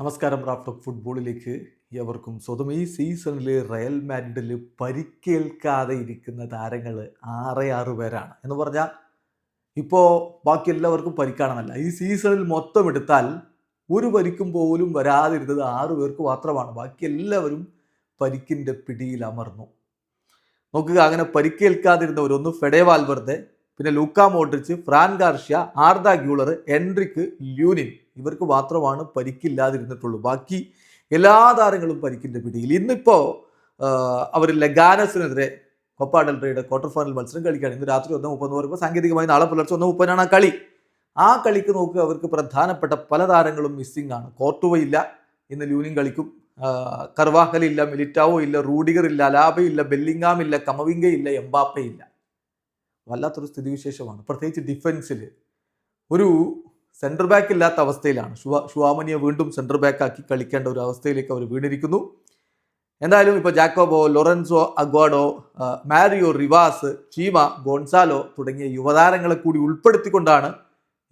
നമസ്കാരം റാഫ്റ്റ് ഫുട്ബോളിലേക്ക് എവർക്കും സ്വതം ഈ സീസണിൽ റയൽ മാഡ്രിഡിൽ പരിക്കേൽക്കാതെ ഇരിക്കുന്ന താരങ്ങൾ ആറ് ആറ് പേരാണ്. എന്ന് പറഞ്ഞാൽ ഇപ്പോൾ ബാക്കി എല്ലാവർക്കും പരിക്കാണെന്നല്ല. ഈ സീസണിൽ മൊത്തം എടുത്താൽ ഒരു പരിക്കും പോലും വരാതിരുന്നത് ആറ് പേർക്ക് മാത്രമാണ്. ബാക്കി എല്ലാവരും പരിക്കിന്റെ പിടിയിൽ അമർന്നു. നോക്കുക അങ്ങനെ പരിക്കേൽക്കാതിരുന്നവരൊന്ന് ഫെഡേ വാൽവർദെ പിന്നെ Luka Modric Fran Garcia Arda Guler Endrick Lunin. ഇവർക്ക് മാത്രമാണ് പരിക്കില്ലാതിരുന്നിട്ടുള്ളൂ. ബാക്കി എല്ലാ താരങ്ങളും പരിക്കിന്റെ പിടിയിൽ. ഇന്നിപ്പോൾ അവർ ലഗാനസിനെതിരെ കൊപ്പ ക്വാർട്ടർ ഫൈനൽ മത്സരം കളിക്കുകയാണ്. ഇന്ന് രാത്രി ഒന്ന് മുപ്പത് പറയുമ്പോൾ സാങ്കേതികമായി നാളെ പുലർച്ചെ ഒന്ന് മുപ്പതിനാണ് ആ കളി. ആ കളിക്ക് നോക്കുക അവർക്ക് പ്രധാനപ്പെട്ട പല താരങ്ങളും മിസ്സിംഗ് ആണ്. കോർട്ടുവ ഇല്ല. ഇന്ന് ല്യൂനിൻ കളിക്കും. കർവാഹലില്ല മിലിറ്റാവോ ഇല്ല റൂഡിഗർ ഇല്ല ലാബയില്ല ബെല്ലിങ്ങാം ഇല്ല കമവിംഗ ഇല്ല എംബാപ്പ ഇല്ല. വല്ലാത്തൊരു സ്ഥിതിവിശേഷമാണ്. പ്രത്യേകിച്ച് ഡിഫൻസിൽ ഒരു സെന്റർ ബാക്ക് ഇല്ലാത്ത അവസ്ഥയിലാണ്. ഷുവ ഷുവാമനിയെ വീണ്ടും സെന്റർ ബാക്ക് ആക്കി കളിക്കേണ്ട ഒരു അവസ്ഥയിലേക്ക് അവർ വീണിരിക്കുന്നു. എന്തായാലും ഇപ്പോൾ Jacobo Lorenzo Aguado Mario Rivas Chema Gonzalo തുടങ്ങിയ യുവതാരങ്ങളെ കൂടി ഉൾപ്പെടുത്തിക്കൊണ്ടാണ്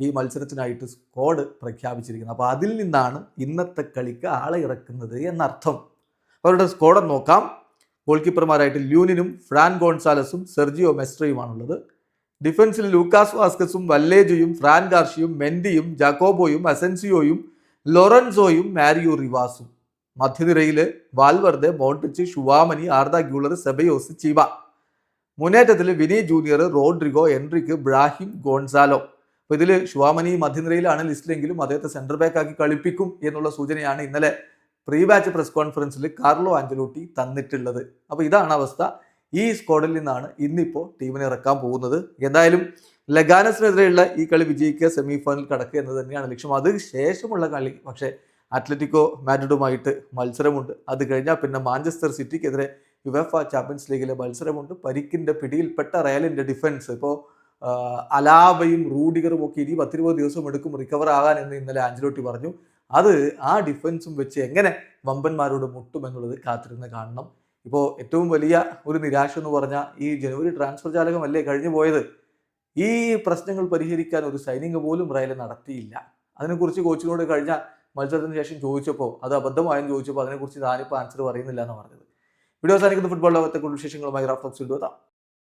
ഈ മത്സരത്തിനായിട്ട് സ്ക്വാഡ് പ്രഖ്യാപിച്ചിരിക്കുന്നത്. അപ്പോൾ അതിൽ നിന്നാണ് ഇന്നത്തെ കളിക്ക് ആളെ ഇറക്കുന്നത് എന്നർത്ഥം. അവരുടെ സ്ക്വാഡ് നോക്കാം. ഗോൾ കീപ്പർമാരായിട്ട് ല്യൂനിനും ഫ്രാൻ ഗോൺസാലസും സെർജിയോ മെസ്ട്രയുമാണുള്ളത്. ഡിഫൻസിൽ ലൂക്കാസ് വാസ്കസും വല്ലേജയും ഫ്രാൻ ഗാർഷിയും മെൻഡിയും ജാക്കോബോയും അസെൻസിയോയും ലൊറൻസോയും മാരിയോ റിവാസും മധ്യനിരയിൽ Valverde Modric Tchouameni Arda Guler Ceballos ചീവ മുന്നേറ്റത്തിൽ Vini Junior Rodrigo Endrick Brahim Gonzalo അപ്പോൾ ഇതിൽ ഷുവാമനി മധ്യനിരയിലാണ് ലിസ്റ്റിലെങ്കിലും അദ്ദേഹത്തെ സെന്റർ ബാക്ക് ആക്കി കളിപ്പിക്കും എന്നുള്ള സൂചനയാണ് ഇന്നലെ പ്രീ ബാച്ച് പ്രസ് കോൺഫറൻസിൽ കാർലോ ആഞ്ചലോട്ടി തന്നിട്ടുള്ളത്. അപ്പോൾ ഇതാണ് അവസ്ഥ. ഈ സ്ക്വാഡിൽ നിന്നാണ് ഇന്നിപ്പോൾ ടീമിനെ ഇറക്കാൻ പോകുന്നത്. എന്തായാലും ലഗാനസിനെതിരെയുള്ള ഈ കളി വിജയിക്കുക സെമി ഫൈനൽ കടക്കുക എന്നത് തന്നെയാണ് ലക്ഷ്യം. അത് ശേഷമുള്ള കളി. പക്ഷേ അത്ലറ്റിക്കോ മാഡ്രിഡുമായിട്ട് മത്സരമുണ്ട്. അത് കഴിഞ്ഞാൽ പിന്നെ മാഞ്ചസ്റ്റർ സിറ്റിക്കെതിരെ യുവഫ ചാമ്പ്യൻസ് ലീഗിലെ മത്സരമുണ്ട്. പരിക്കിന്റെ പിടിയിൽപ്പെട്ട റയലിന്റെ ഡിഫൻസ് ഇപ്പോൾ അലാബയും റൂഡിഗറും ഒക്കെ ഇനി പത്തിരുപത് ദിവസം എടുക്കും റിക്കവർ ആകാൻ എന്ന് ഇന്നലെ ആഞ്ചലോട്ടി പറഞ്ഞു. അത് ആ ഡിഫൻസും വെച്ച് എങ്ങനെ വമ്പന്മാരോട് മുട്ടുമെന്നുള്ളത് കാത്തിരുന്ന് കാണണം. ഇപ്പോൾ ഏറ്റവും വലിയ ഒരു നിരാശ എന്ന് പറഞ്ഞാൽ ഈ ജനുവരി ട്രാൻസ്ഫർ ജാലകമല്ലേ കഴിഞ്ഞു പോയത്? ഈ പ്രശ്നങ്ങൾ പരിഹരിക്കാൻ ഒരു സൈനിങ് പോലും റയൽ നടത്തിയില്ല. അതിനെക്കുറിച്ച് കോച്ചിനോട് കഴിഞ്ഞ മത്സരത്തിന് ശേഷം ചോദിച്ചപ്പോൾ അത് അബദ്ധമായെന്ന് ചോദിച്ചപ്പോൾ അതിനെക്കുറിച്ച് താനിപ്പോൾ ആൻസർ പറയുന്നില്ല എന്ന് പറഞ്ഞത്. വീഡിയോ അവസാനിക്കുന്ന. ഫുട്ബോൾ ലോകത്തെ കൂടുതൽ വിശേഷങ്ങളുമായി റാഫ്റ്റോക്സ് എത്താം.